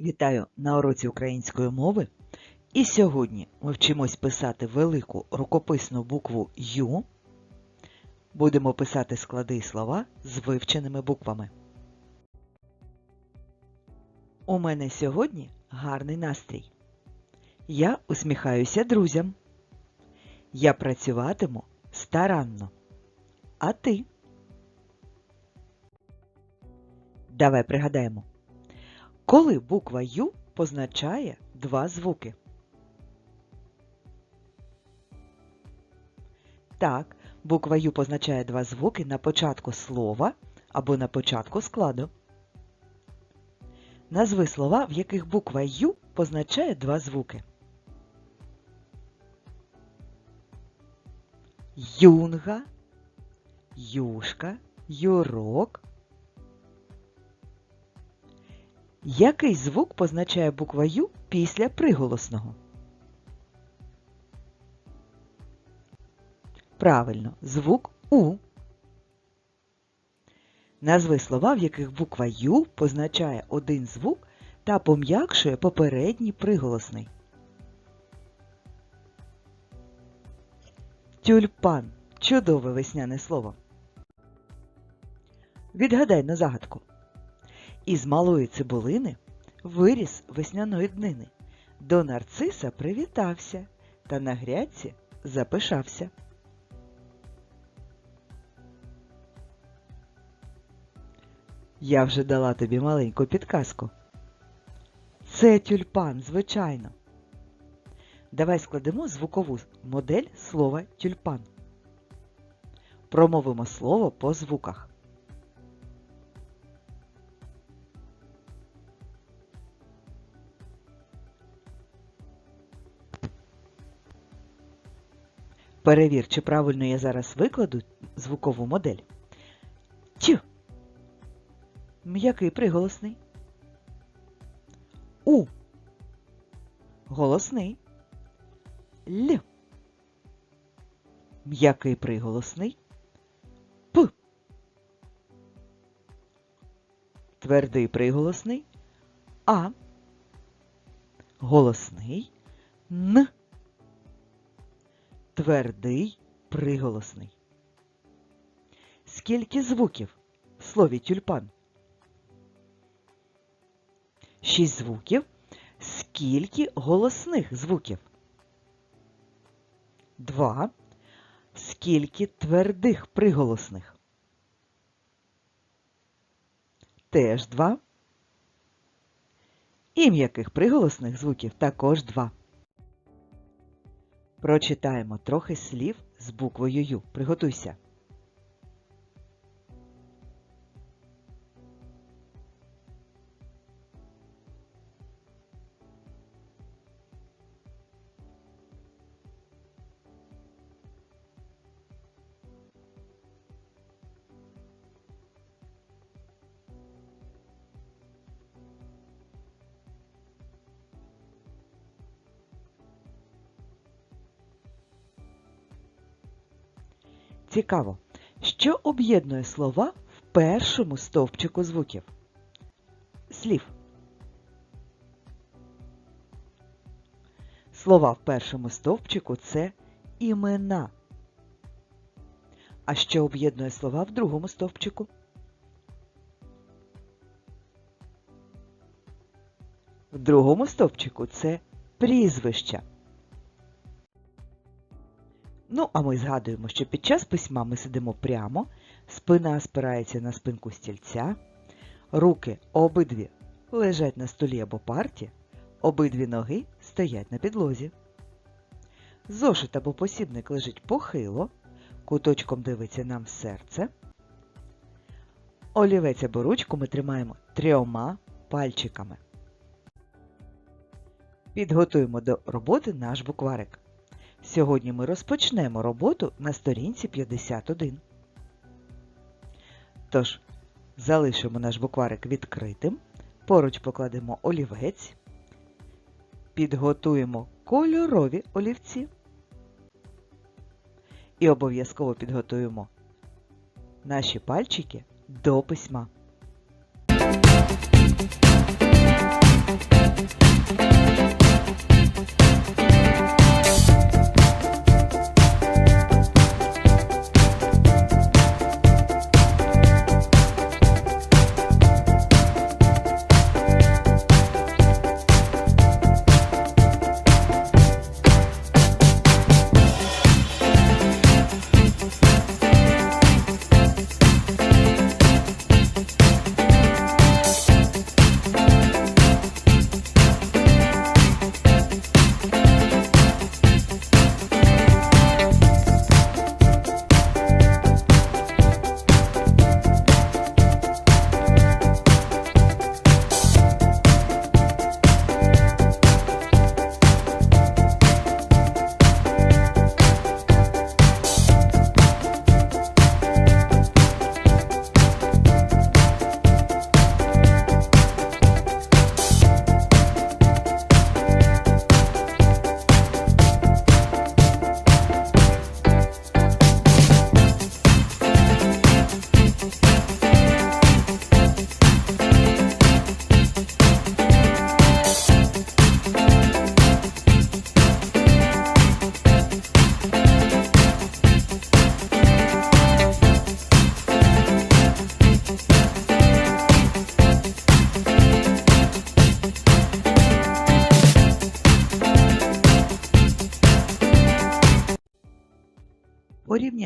Вітаю на уроці української мови. І сьогодні ми вчимось писати велику рукописну букву Ю. Будемо писати склади і слова з вивченими буквами. У мене сьогодні гарний настрій. Я усміхаюся друзям. Я працюватиму старанно. А ти? Давай пригадаємо. Коли буква Ю позначає два звуки? Так, буква Ю позначає два звуки на початку слова або на початку складу. Назви слова, в яких буква Ю позначає два звуки. Юнга, юшка, юрок. Який звук позначає буква Ю після приголосного? Правильно, звук У. Назви слова, в яких буква Ю позначає один звук та пом'якшує попередній приголосний. Тюльпан чудове весняне слово. Відгадай на загадку. Із малої цибулини виріс весняної днини. До нарциса привітався та на грядці запишався. Я вже дала тобі маленьку підказку. Це тюльпан, звичайно. Давай складемо звукову модель слова тюльпан. Промовимо слово по звуках. Перевір, чи правильно я зараз викладу звукову модель. Тю. М'який приголосний. У. Голосний. Л. М'який приголосний. П. Твердий приголосний. А. Голосний. Н. Твердий приголосний. Скільки звуків в слові тюльпан? Шість звуків. Скільки голосних звуків? Два. Скільки твердих приголосних? Теж два. І м'яких приголосних звуків також два. Прочитаємо трохи слів з буквою Ю. Приготуйся. Цікаво, що об'єднує слова в першому стовпчику звуків? Слів. Слова в першому стовпчику це імена. А що об'єднує слова в другому стовпчику? В другому стовпчику це прізвища. Ну, а ми згадуємо, що під час письма ми сидимо прямо, спина спирається на спинку стільця, руки обидві лежать на столі або парті, обидві ноги стоять на підлозі. Зошит або посібник лежить похило, куточком дивиться нам серце. Олівець або ручку ми тримаємо трьома пальчиками. Підготуємо до роботи наш букварик. Сьогодні ми розпочнемо роботу на сторінці 51. Тож, залишимо наш букварик відкритим, поруч покладемо олівець, підготуємо кольорові олівці і обов'язково підготуємо наші пальчики до письма. Музика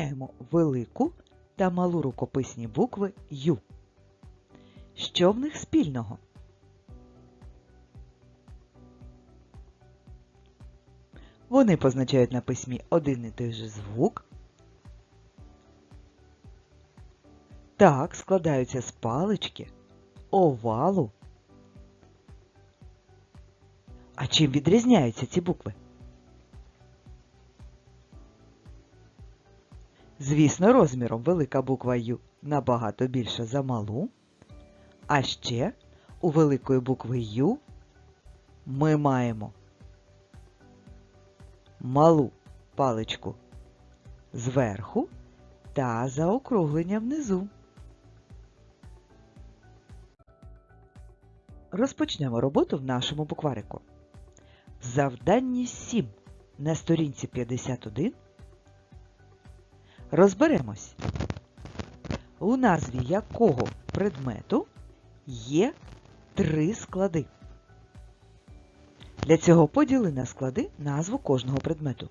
Порівняємо велику та малу рукописні букви Ю. Що в них спільного? Вони позначають на письмі один і той же звук. Так, складаються з палички, овалу. А чим відрізняються ці букви? Звісно, розміром велика буква Ю набагато більша за малу. А ще у великої букви Ю ми маємо малу паличку зверху та заокруглення внизу. Розпочнемо роботу в нашому букварику. В завданні 7 на сторінці 51 розберемось, у назві якого предмету є три склади. Для цього поділи на склади назву кожного предмету.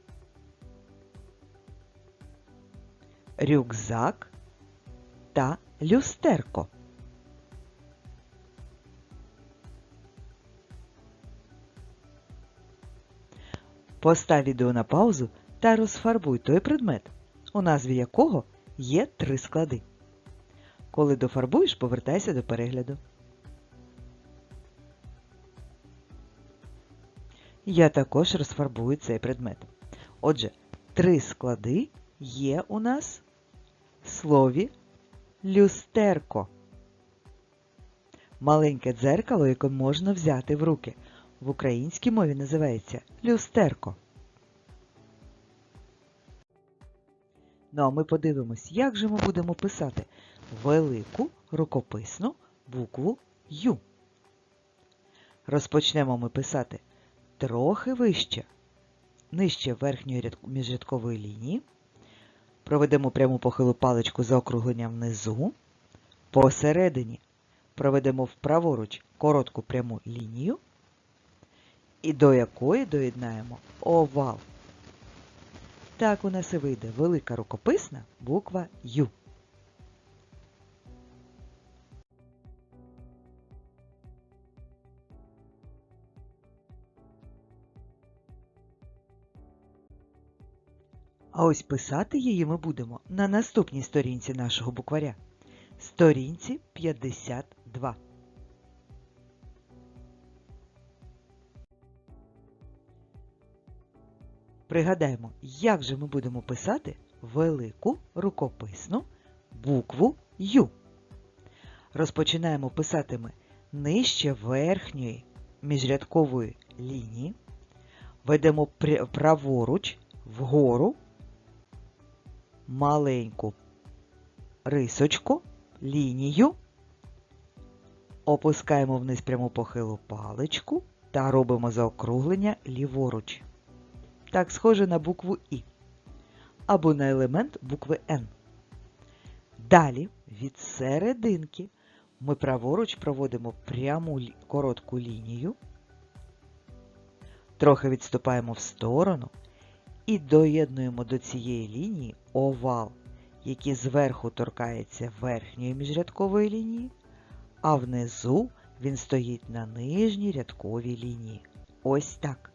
Рюкзак та люстерко. Постав відео на паузу та розфарбуй той предмет, у назві якого є три склади. Коли дофарбуєш, повертайся до перегляду. Я також розфарбую цей предмет. Отже, три склади є у нас в слові люстерко. Маленьке дзеркало, яке можна взяти в руки. В українській мові називається люстерко. Ну а ми подивимось, як же ми будемо писати велику рукописну букву Ю. Розпочнемо ми писати трохи вище, нижче верхньої міжрядкової лінії. Проведемо пряму похилу паличку за округленням внизу. Посередині проведемо вправоруч коротку пряму лінію, і до якої доєднаємо овал. Так у нас і вийде велика рукописна буква Ю. А ось писати її ми будемо на наступній сторінці нашого букваря. Сторінці 52. Пригадаємо, як же ми будемо писати велику рукописну букву Ю. Розпочинаємо писати ми нижче верхньої міжрядкової лінії, ведемо праворуч вгору маленьку рисочку, лінію, опускаємо вниз пряму похилу паличку та робимо заокруглення ліворуч. Так, схоже на букву І або на елемент букви Н. Далі від серединки ми праворуч проводимо пряму коротку лінію, трохи відступаємо в сторону і доєднуємо до цієї лінії овал, який зверху торкається верхньої міжрядкової лінії, а внизу він стоїть на нижній рядковій лінії. Ось так.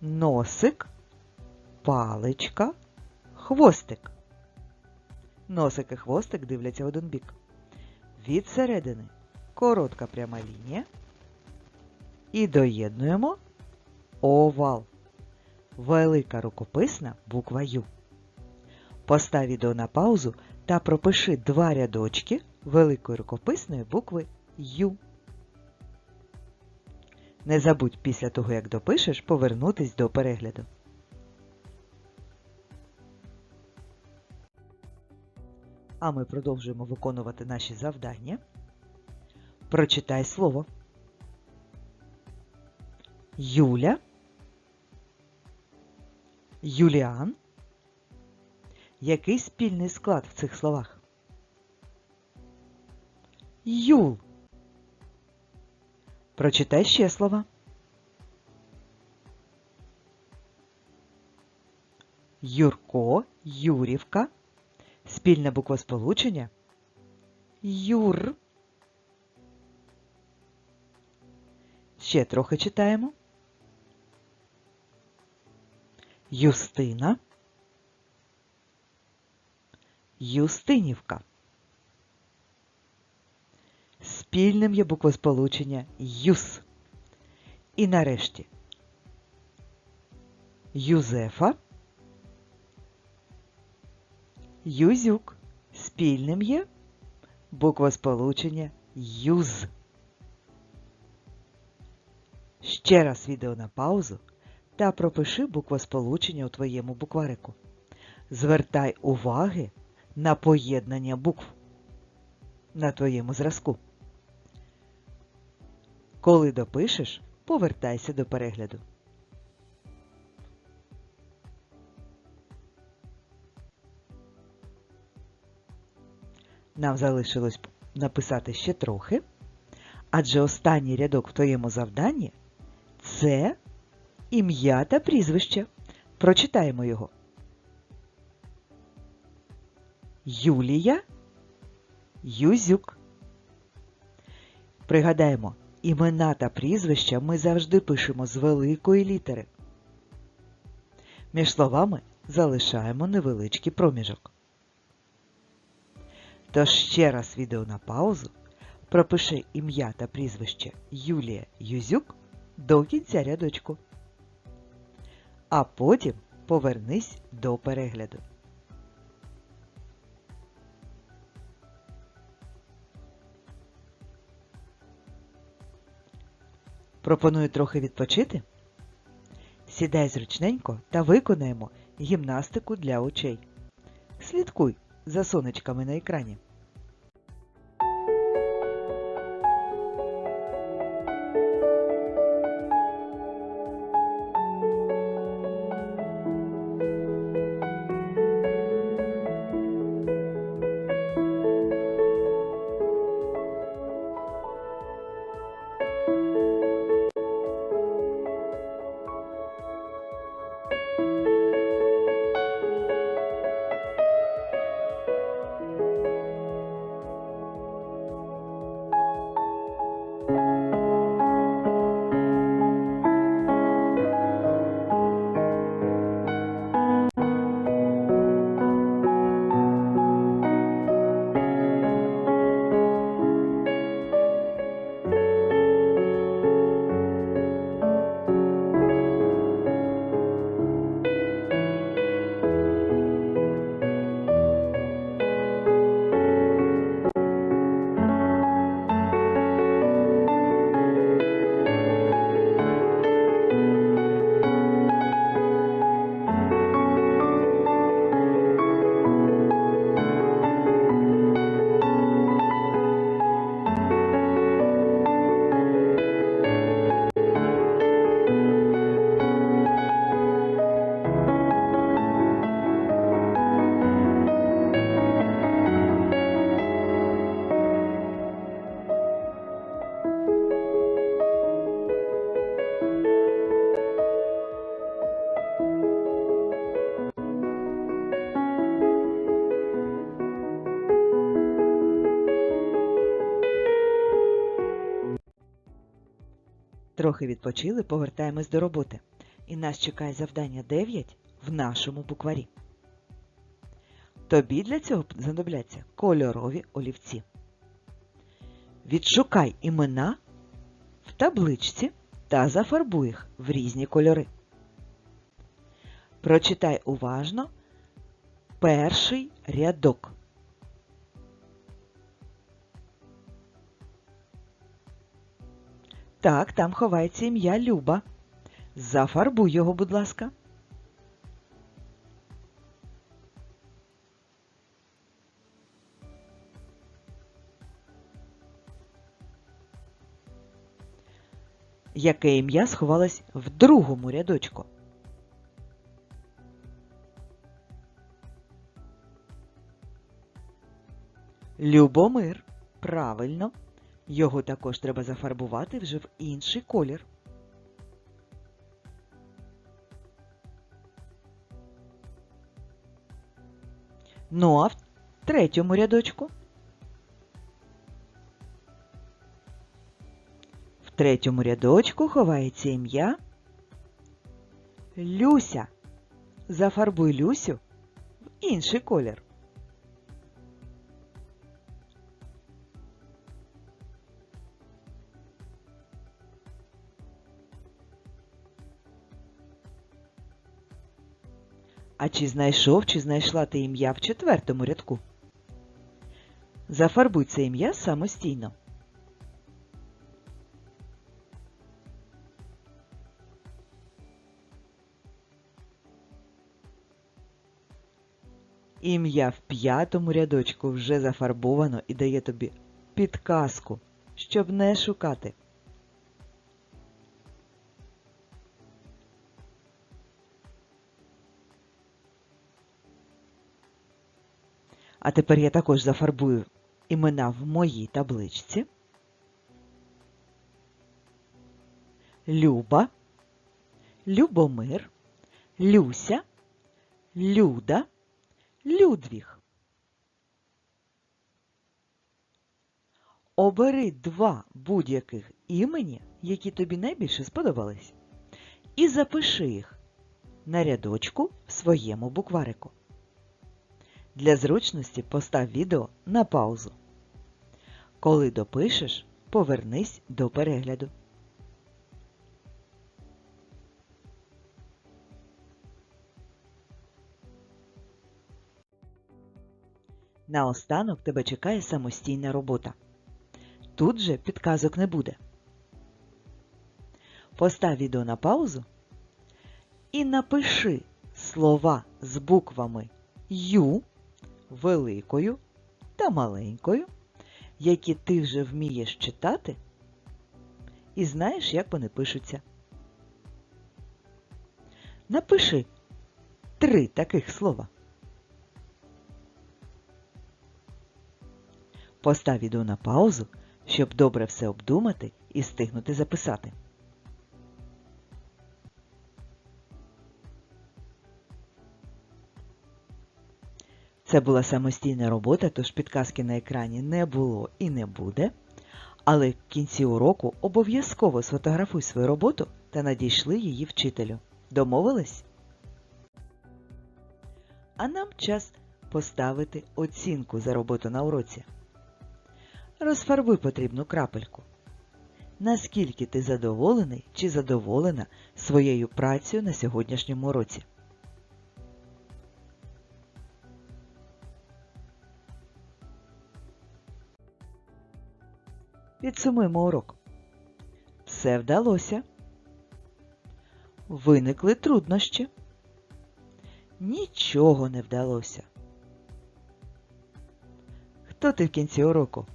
Носик, паличка, хвостик. Носик і хвостик дивляться в один бік. Від середини коротка пряма лінія. І доєднуємо овал. Велика рукописна буква Ю. Постав відео на паузу та пропиши два рядочки великої рукописної букви Ю. Не забудь після того, як допишеш, повернутись до перегляду. А ми продовжуємо виконувати наші завдання. Прочитай слово. Юля, Юліан. Який спільний склад в цих словах? Юл. Прочитай ще слова. Юрко, Юрівка. Спільне буквосполучення. Юр. Ще трохи читаємо. Юстина. Юстинівка. Спільним є буквосполучення Юс. І нарешті Юзефа. Юзюк. Спільним є буквосполучення Юз. Ще раз відео на паузу та пропиши буквосполучення у твоєму букварику. Звертай уваги на поєднання букв на твоєму зразку. Коли допишеш, повертайся до перегляду. Нам залишилось написати ще трохи, адже останній рядок в твоєму завданні це ім'я та прізвище. Прочитаємо його. Юлія Юзюк. Пригадаємо, імена та прізвища ми завжди пишемо з великої літери. Між словами залишаємо невеличкий проміжок. Тож ще раз відео на паузу. Пропиши ім'я та прізвище Юлія Юзюк до кінця рядочку. А потім повернись до перегляду. Пропоную трохи відпочити. Сідай зручненько та виконаємо гімнастику для очей. Слідкуй за сонечками на екрані. Трохи відпочили, повертаємось до роботи. І нас чекає завдання 9 в нашому букварі. Тобі для цього знадобляться кольорові олівці. Відшукай імена в табличці та зафарбуй їх в різні кольори. Прочитай уважно перший рядок. Так, там ховається ім'я Люба. Зафарбуй його, будь ласка. Яке ім'я сховалось в другому рядочку? Любомир. Правильно, його також треба зафарбувати вже в інший колір. Ну а в третьому рядочку? В третьому рядочку ховається ім'я Люся. Зафарбуй Люсю в інший колір. А чи знайшов, чи знайшла ти ім'я в четвертому рядку? Зафарбуй це ім'я самостійно. Ім'я в п'ятому рядочку вже зафарбовано і дає тобі підказку, щоб не шукати. А тепер я також зафарбую імена в моїй табличці. Люба, Любомир, Люся, Люда, Людвіг. Обери два будь-яких імені, які тобі найбільше сподобались, і запиши їх на рядочку в своєму букварику. Для зручності постав відео на паузу. Коли допишеш, повернись до перегляду. Наостанок тебе чекає самостійна робота. Тут же підказок не буде. Постав відео на паузу і напиши слова з буквами Ю великою та маленькою, які ти вже вмієш читати і знаєш, як вони пишуться. Напиши три таких слова. Постав відео на паузу, щоб добре все обдумати і встигнути записати. Це була самостійна робота, тож підказки на екрані не було і не буде. Але в кінці уроку обов'язково сфотографуй свою роботу та надійшли її вчителю. Домовились? А нам час поставити оцінку за роботу на уроці. Розфарбуй потрібну крапельку. Наскільки ти задоволений чи задоволена своєю працею на сьогоднішньому уроці? Підсумуємо урок. Все вдалося. Виникли труднощі. Нічого не вдалося. Хто ти в кінці уроку?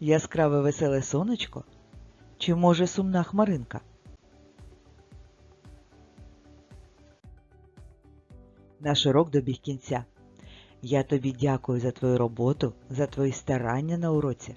Яскраве веселе сонечко? Чи може сумна хмаринка? Наш урок добіг кінця. Я тобі дякую за твою роботу, за твої старання на уроці.